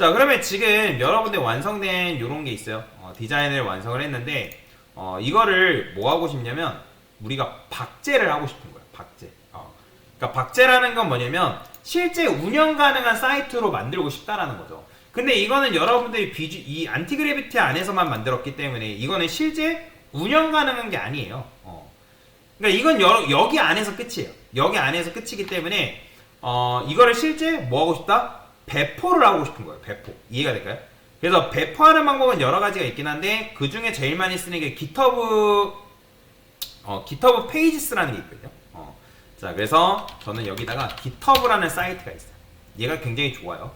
자 그러면 지금 여러분들 완성된 이런 게 있어요. 어, 디자인을 완성을 했는데 어, 이거를 뭐 하고 싶냐면 우리가 박제를 하고 싶은 거예요. 박제. 어. 그러니까 박제라는 건 뭐냐면 실제 운영 가능한 사이트로 만들고 싶다라는 거죠. 근데 이거는 여러분들이 비주 이 안티그래비티 안에서만 만들었기 때문에 이거는 실제 운영 가능한 게 아니에요. 어. 그러니까 이건 여, 여기 안에서 끝이에요. 여기 안에서 끝이기 때문에 어, 이거를 실제 뭐 하고 싶다? 배포를 하고 싶은 거예요. 배포. 이해가 될까요? 그래서 배포하는 방법은 여러 가지가 있긴 한데 그 중에 제일 많이 쓰는 게 GitHub 어, GitHub 페이지스라는 게 있거든요. 어. 자, 그래서 저는 여기다가 GitHub라는 사이트가 있어요. 얘가 굉장히 좋아요.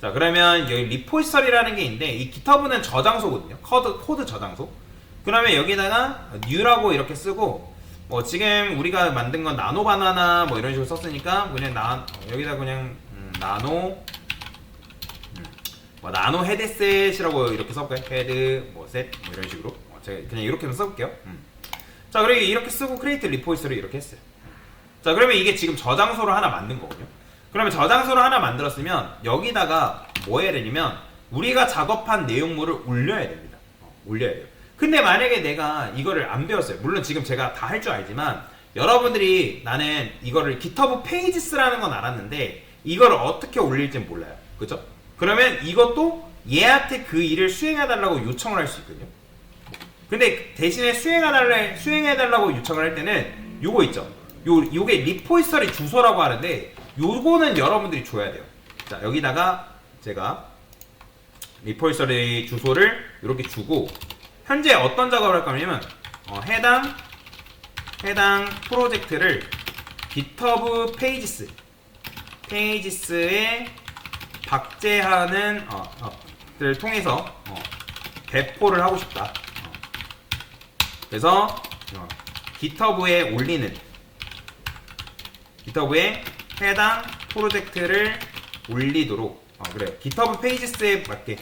자, 그러면 여기 리포지터리라는 게 있는데 이 GitHub는 저장소거든요. 코드 코드 저장소. 그러면 여기다가 new라고 이렇게 쓰고 뭐 지금 우리가 만든 건 나노 바나나 뭐 이런 식으로 썼으니까 그냥 나 여기다 그냥 음, 나노 음, 뭐 나노 헤드셋이라고 이렇게 써볼까요? 헤드 뭐셋 뭐 이런 식으로 어, 제가 그냥 이렇게만 써볼게요. 음. 자 그리고 이렇게 쓰고 크리에이트 리포지터리 이렇게 했어요. 자 그러면 이게 지금 저장소를 하나 만든 거거든요. 그러면 저장소를 하나 만들었으면 여기다가 뭐 해야 되냐면 우리가 작업한 내용물을 올려야 됩니다. 어, 올려야 돼요. 근데 만약에 내가 이거를 안 배웠어요. 물론 지금 제가 다 할 줄 알지만 여러분들이 나는 이거를 GitHub 페이지스라는 건 알았는데 이걸 어떻게 올릴지 몰라요. 그죠? 그러면 이것도 얘한테 그 일을 수행해달라고 요청을 할 수 있거든요. 근데 대신에 수행해달라, 수행해달라고 요청을 할 때는 요거 있죠. 요, 요게 리포지터리 주소라고 하는데 요거는 여러분들이 줘야 돼요. 자, 여기다가 제가 리포지터리 주소를 이렇게 주고 현재 어떤 작업을 할 거냐면 어, 해당 해당 프로젝트를 GitHub 페이지스 페이지스에 박제하는 어, 어, 를 통해서 어, 배포를 하고 싶다. 어. 그래서 어, GitHub에 올리는 GitHub에 해당 프로젝트를 올리도록 어, 그래요. GitHub 페이지스에 맞게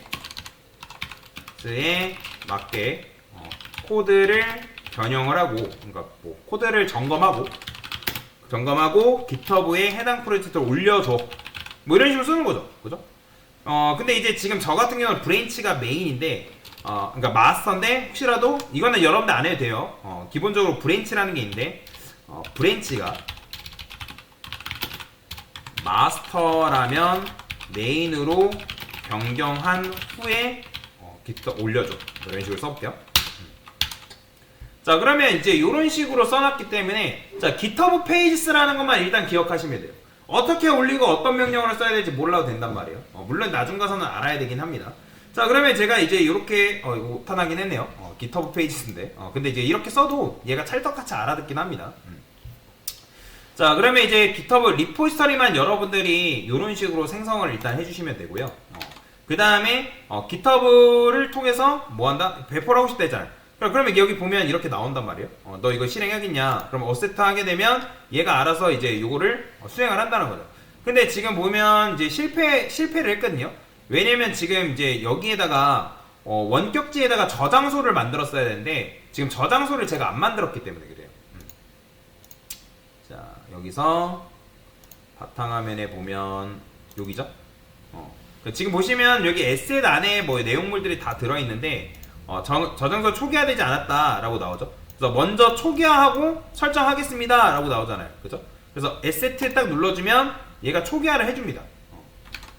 에 맞게 어, 코드를 변형을 하고 그러니까 뭐 코드를 점검하고 점검하고 GitHub에 해당 프로젝트를 올려줘 뭐 이런 식으로 쓰는 거죠. 그죠? 어 근데 이제 지금 저 같은 경우는 브랜치가 메인인데 어 그러니까 마스터인데 혹시라도 이거는 여러분들 안 해도 돼요. 어 기본적으로 브랜치라는 게 있는데 어 브랜치가 마스터라면 메인으로 변경한 후에 어, 기타 올려줘. 뭐 이런 식으로 써볼게요. 자 그러면 이제 이런 식으로 써놨기 때문에 자 GitHub 페이지스라는 것만 일단 기억하시면 돼요 어떻게 올리고 어떤 명령어를 써야 될지 몰라도 된단 말이에요. 어, 물론 나중 가서는 알아야 되긴 합니다. 자 그러면 제가 이제 이렇게 어 이거 오탄하긴 했네요. 어, GitHub 페이지스인데. 어, 근데 이제 이렇게 써도 얘가 찰떡같이 알아듣긴 합니다. 음. 자 그러면 이제 GitHub 리포지터리만 여러분들이 이런 식으로 생성을 일단 해주시면 되고요. 어, 그 다음에 어, GitHub를 통해서 뭐 한다? 배포를 하고 싶다 했잖아요 그럼 그러면 여기 보면 이렇게 나온단 말이에요. 어, 너 이거 실행하겠냐? 그럼 어세트 하게 되면 얘가 알아서 이제 요거를 어, 수행을 한다는 거죠. 근데 지금 보면 이제 실패 실패를 했거든요. 왜냐면 지금 이제 여기에다가 어, 원격지에다가 저장소를 만들었어야 되는데 지금 저장소를 제가 안 만들었기 때문에 그래요. 음. 자 여기서 바탕화면에 보면 여기죠? 어. 그 지금 보시면 여기 에셋 안에 뭐 내용물들이 다 들어있는데 어, 저, 저장소 초기화되지 않았다라고 나오죠. 그래서 먼저 초기화하고 설정하겠습니다라고 나오잖아요. 그죠? 그래서 에셋을 딱 눌러주면 얘가 초기화를 해줍니다. 어.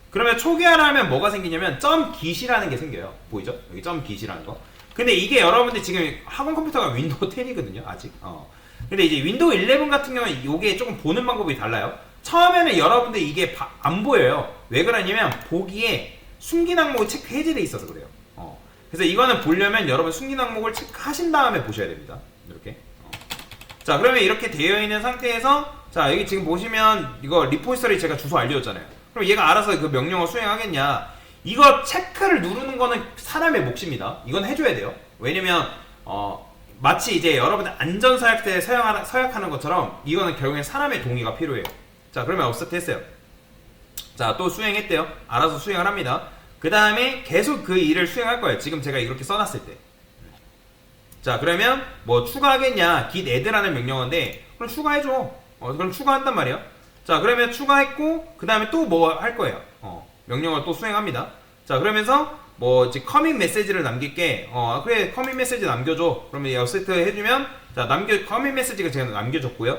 그러면 초기화를 하면 뭐가 생기냐면 점 깃이라는 게 생겨요. 보이죠? 여기 점 깃이라는 거. 근데 이게 여러분들 지금 학원 컴퓨터가 윈도우 10이거든요. 아직. 어. 근데 이제 윈도우 11 같은 경우는 이게 조금 보는 방법이 달라요. 처음에는 여러분들 이게 바- 안 보여요. 왜 그러냐면 보기에 숨긴 항목이 체크 해제돼 있어서 그래요. 어. 그래서 이거는 보려면 여러분 숨긴 항목을 체크하신 다음에 보셔야 됩니다. 이렇게. 어. 자, 그러면 이렇게 되어 있는 상태에서 자, 여기 지금 보시면 이거 리포지터리 제가 주소 알려줬잖아요. 그럼 얘가 알아서 그 명령어 수행하겠냐? 이거 체크를 누르는 거는 사람의 몫입니다. 이건 해줘야 돼요. 왜냐면 어, 마치 이제 여러분들 안전 서약서에 서약하는, 서약하는 것처럼 이거는 결국엔 사람의 동의가 필요해요. 자, 그러면 업스트 했어요. 자, 또 수행했대요. 알아서 수행을 합니다. 그 다음에 계속 그 일을 수행할 거예요. 지금 제가 이렇게 써놨을 때. 자, 그러면 뭐 추가하겠냐? git add라는 명령어인데, 그럼 추가해줘. 어, 그럼 추가한단 말이에요. 자, 그러면 추가했고, 그 다음에 또 뭐 할 거예요. 어, 명령어 또 수행합니다. 자 그러면서 뭐 이제 커밋 메시지를 남길게 어 그래 커밋 메시지 남겨줘 그러면 이 어세트 해주면 자 남겨 커밋 메시지가 제가 남겨줬고요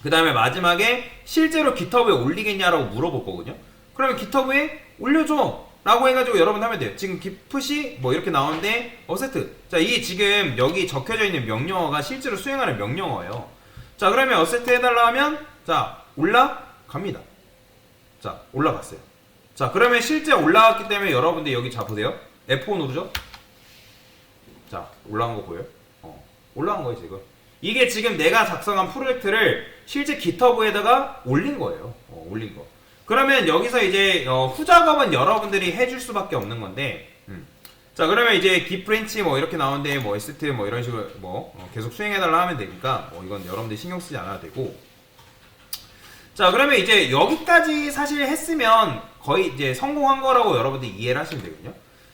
그 다음에 마지막에 실제로 깃허브에 올리겠냐라고 물어볼 거거든요 그러면 깃허브에 올려줘. 라고 해가지고 여러분 하면 돼요. 지금 기프시 뭐 이렇게 나오는데 어세트. 자 이게 지금 여기 적혀져 있는 명령어가 실제로 수행하는 명령어예요. 자 그러면 어세트 해달라 하면 자 올라갑니다. 자 올라갔어요. 자 그러면 실제 올라갔기 때문에 여러분들 여기 자 보세요. F5 누르죠? 자 올라간 거 보여요? 어, 올라간 거예요 지금. 이게 지금 내가 작성한 프로젝트를 실제 깃허브에다가 올린 거예요. 어, 올린 거 그러면 여기서 이제 어, 후작업은 여러분들이 해줄 수밖에 없는 건데 음. 자 그러면 이제 기프렌치 뭐 이렇게 나오는데 뭐 ST 뭐 이런 식으로 뭐 어, 계속 수행해달라 하면 되니까 뭐 이건 여러분들 신경 쓰지 않아도 되고. 자 그러면 이제 여기까지 사실 했으면 거의 이제 성공한 거라고 여러분들 이해를 하시면 되거든요.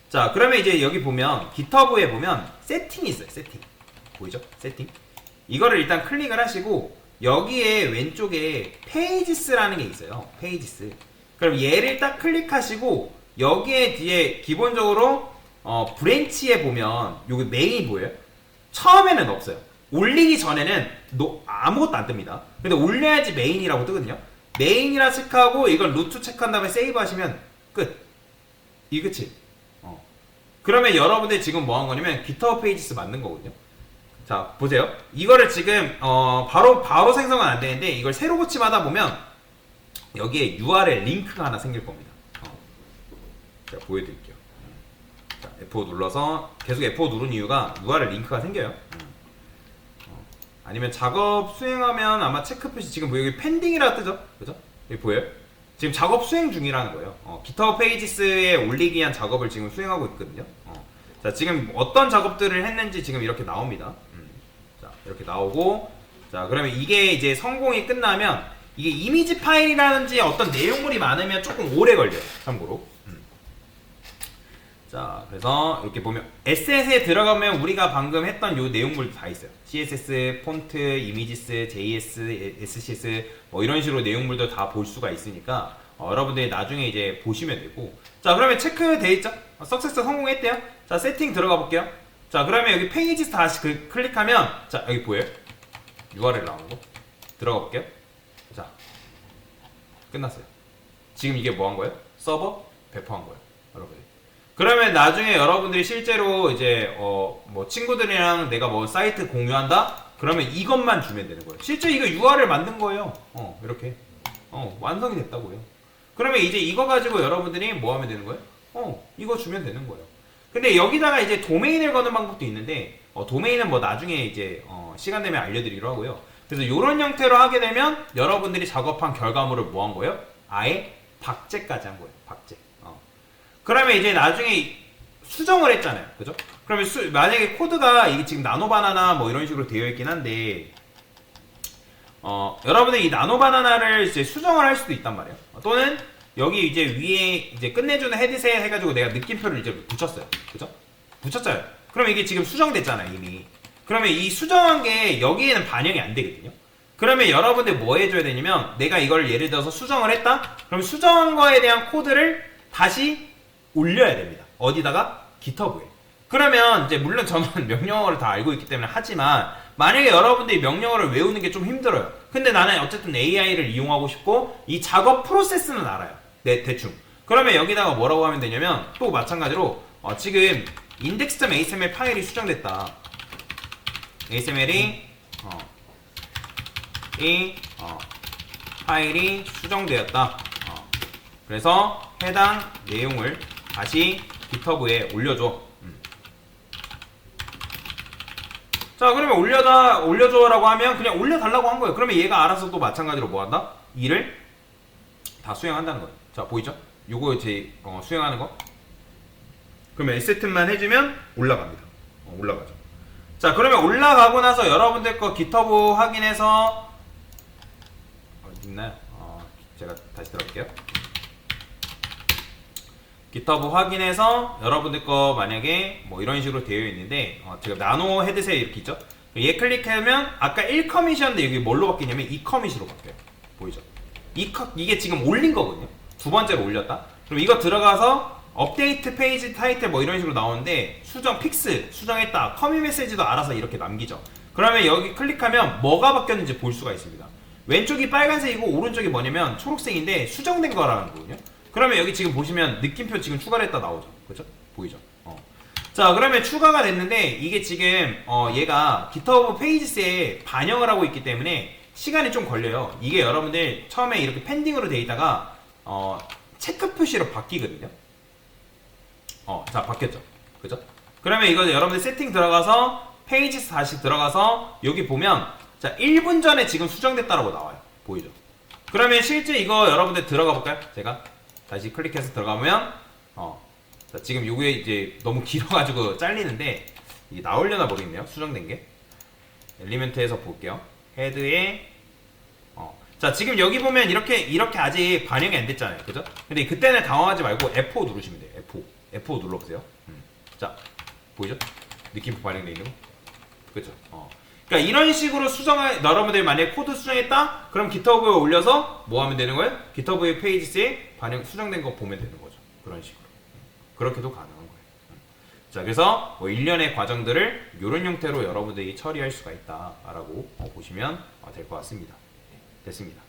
자 그러면 이제 여기 보면 깃허브에 보면 세팅이 있어요 세팅 보이죠? 세팅 이거를 일단 클릭을 하시고 여기에 왼쪽에 페이지스라는 게 있어요 페이지스 그럼 얘를 딱 클릭하시고 여기에 뒤에 기본적으로 어, 브랜치에 보면 여기 메인 보여요? 처음에는 없어요. 올리기 전에는 노- 아무것도 안 뜹니다. 근데 올려야지 메인이라고 뜨거든요. 메인이라 체크하고 이걸 루트 체크한 다음에 세이브 하시면 끝. 이 끝이. 어. 그러면 여러분들 지금 뭐 한 거냐면 깃허브 페이지스 만든 거거든요. 자 보세요. 이거를 지금 어, 바로 바로 생성은 안 되는데 이걸 새로 고침하다 보면 여기에 URL 링크가 하나 생길 겁니다. 어. 제가 보여드릴게요. 자, F5 눌러서 계속 F5 누른 이유가 URL 링크가 생겨요. 음. 어, 아니면 작업 수행하면 아마 체크 표시 지금 뭐 여기 펜딩이라 뜨죠? 그죠? 여기 보여요? 지금 작업 수행 중이라는 거예요. 어, 깃허브 페이지스에 올리기 위한 작업을 지금 수행하고 있거든요. 어. 자, 지금 어떤 작업들을 했는지 지금 이렇게 나옵니다. 이렇게 나오고 자, 그러면 이게 이제 성공이 끝나면 이게 이미지 파일이라든지 어떤 내용물이 많으면 조금 오래 걸려요. 참고로. 음. 자, 그래서 이렇게 보면 SS에 들어가면 우리가 방금 했던 요 내용물 다 있어요. CSS, 폰트, 이미지스, JS, SCS 뭐 이런 식으로 내용물도 다 볼 수가 있으니까 어, 여러분들이 나중에 이제 보시면 되고 자, 그러면 체크돼 있죠? 어, 석세스 성공했대요. 자, 세팅 들어가 볼게요. 자, 그러면 여기 페이지 다시 그, 클릭하면 자, 여기 보여요? URL 나오는 거. 들어가 볼게요. 자, 끝났어요. 지금 이게 뭐 한 거예요? 서버 배포한 거예요, 여러분. 그러면 나중에 여러분들이 실제로 이제 어 뭐 친구들이랑 내가 뭐 사이트 공유한다? 그러면 이것만 주면 되는 거예요. 실제 이거 URL 만든 거예요. 어 이렇게 어 완성이 됐다고요. 그러면 이제 이거 가지고 여러분들이 뭐 하면 되는 거예요? 어 이거 주면 되는 거예요. 근데 여기다가 이제 도메인을 거는 방법도 있는데 어, 도메인은 뭐 나중에 이제 어, 시간 되면 알려드리기로 하고요. 그래서 이런 형태로 하게 되면 여러분들이 작업한 결과물을 뭐 한 거예요? 아예 박제까지 한 거예요. 박제. 어. 그러면 이제 나중에 수정을 했잖아요. 그죠? 그러면 수- 만약에 코드가 이게 지금 나노바나나 뭐 이런 식으로 되어 있긴 한데 어, 여러분들 이 나노바나나를 이제 수정을 할 수도 있단 말이에요. 어, 또는 여기 이제 위에 이제 끝내주는 헤드셋 해가지고 내가 느낌표를 이제 붙였어요. 그죠? 붙였잖아요. 그럼 이게 지금 수정됐잖아요, 이미. 그러면 이 수정한 게 여기에는 반영이 안 되거든요. 그러면 여러분들 뭐 해줘야 되냐면 내가 이걸 예를 들어서 수정을 했다? 그럼 수정한 거에 대한 코드를 다시 올려야 됩니다. 어디다가? 깃허브에. 그러면 이제 물론 저는 명령어를 다 알고 있기 때문에 하지만 만약에 여러분들이 명령어를 외우는 게 좀 힘들어요. 근데 나는 어쨌든 AI를 이용하고 싶고 이 작업 프로세스는 알아요. 네, 대충. 그러면 여기다가 뭐라고 하면 되냐면 또 마찬가지로 어, 지금 index.html 파일이 수정됐다. HTML이 어, 이 어, 파일이 수정되었다. 어, 그래서 해당 내용을 다시 깃허브에 올려줘. 음. 자, 그러면 올려다 올려줘라고 하면 그냥 올려달라고 한 거예요. 그러면 얘가 알아서 또 마찬가지로 뭐 한다? 일을 다 수행한다는 거예요. 자, 보이죠? 요거 제 어, 수행하는 거. 그러면 에세트만 해주면 올라갑니다. 어, 올라가죠. 자, 그러면 올라가고 나서 여러분들 거 깃허브 확인해서 어디 있나요? 어, 제가 다시 들어갈게요. 깃허브 확인해서 여러분들 거 만약에 뭐 이런 식으로 되어 있는데 어, 지금 나노 헤드셋 이렇게 있죠? 얘 클릭하면 아까 1커밋이었는데 여기 뭘로 바뀌냐면 2커밋으로 바뀌어요. 보이죠? 이 컷, 이게 지금 올린 거거든요. 두 번째로 올렸다. 그럼 이거 들어가서 업데이트 페이지 타이틀 뭐 이런 식으로 나오는데 수정 픽스 수정했다 커미 메시지도 알아서 이렇게 남기죠. 그러면 여기 클릭하면 뭐가 바뀌었는지 볼 수가 있습니다. 왼쪽이 빨간색이고 오른쪽이 뭐냐면 초록색인데 수정된 거라는 거거든요. 그러면 여기 지금 보시면 느낌표 지금 추가를 했다 나오죠. 그죠? 보이죠? 어. 자 그러면 추가가 됐는데 이게 지금 어, 얘가 GitHub 페이지스에 반영을 하고 있기 때문에 시간이 좀 걸려요. 이게 여러분들 처음에 이렇게 펜딩으로 돼 있다가 어, 체크 표시로 바뀌거든요 어, 자 바뀌었죠, 그죠? 그러면 이거 여러분들 세팅 들어가서 페이지 다시 들어가서 여기 보면 자 1분 전에 지금 수정됐다라고 나와요, 보이죠? 그러면 실제 이거 여러분들 들어가 볼까요? 제가 다시 클릭해서 들어가면 어, 자 지금 요게 이제 너무 길어가지고 잘리는데 이게 나오려나 모르겠네요, 수정된 게 엘리멘트에서 볼게요. 헤드에 어. 자 지금 여기 보면 이렇게 이렇게 아직 반영이 안 됐잖아요 그죠? 근데 그때는 당황하지 말고 F5 누르시면 돼요 F5 F5 눌러보세요 음. 자 보이죠? 느낌표 반영돼 있는 거 그죠? 어. 그러니까 이런 식으로 수정을 여러분들이 만약에 코드 수정했다? 그럼 GitHub에 올려서 뭐 하면 되는 거예요? GitHub 페이지스에 반영 수정된 거 보면 되는 거죠 그런 식으로 그렇게도 가능한 거예요 음. 자 그래서 뭐 일련의 과정들을 이런 형태로 여러분들이 처리할 수가 있다라고 어, 보시면 될 것 같습니다 네, 됐습니다